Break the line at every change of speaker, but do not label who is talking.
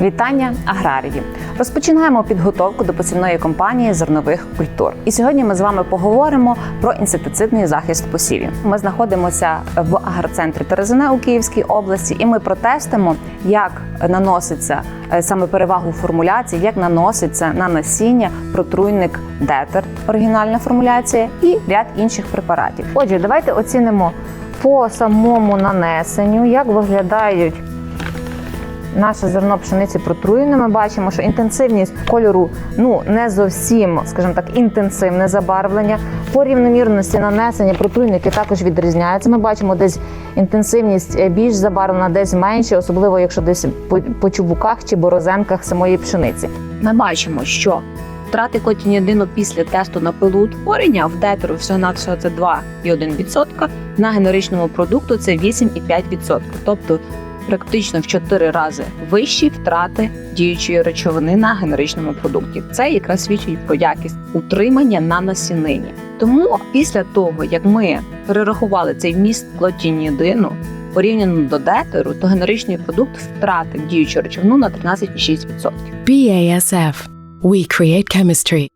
Вітання аграрії! Розпочинаємо підготовку до посівної кампанії зернових культур. І сьогодні ми з вами поговоримо про інсектицидний захист посівів. Ми знаходимося в агроцентрі Терезине у Київській області, і ми протестимо, як наноситься е, саме перевагу формуляції, як наноситься на насіння протруйник детер, оригінальна формуляція, і ряд інших препаратів. Отже, давайте оцінимо по самому нанесенню, як виглядають наше зерно пшениці протруєне. Ми бачимо, що інтенсивність кольору ну не зовсім, скажімо так, інтенсивне забарвлення. По рівномірності нанесення протруйники також відрізняються. Ми бачимо десь інтенсивність е, більш забарвлена, десь менше, особливо якщо десь по, по чубуках чи борозенках самої пшениці.
Ми бачимо, що втрати котінідину після тесту на пилу утворення в детеру всього на всього це 2,1%, на генеричному продукту це 8,5%. Тобто практично в 4 рази вищі втрати діючої речовини на генеричному продукті. Це якраз свідчить про якість утримання на насінині. Тому після того, як ми перерахували цей вміст клотінідину, порівняно до детеру, то генеричний продукт втратив діючу речовину на 13,6%.
BASF. We create chemistry.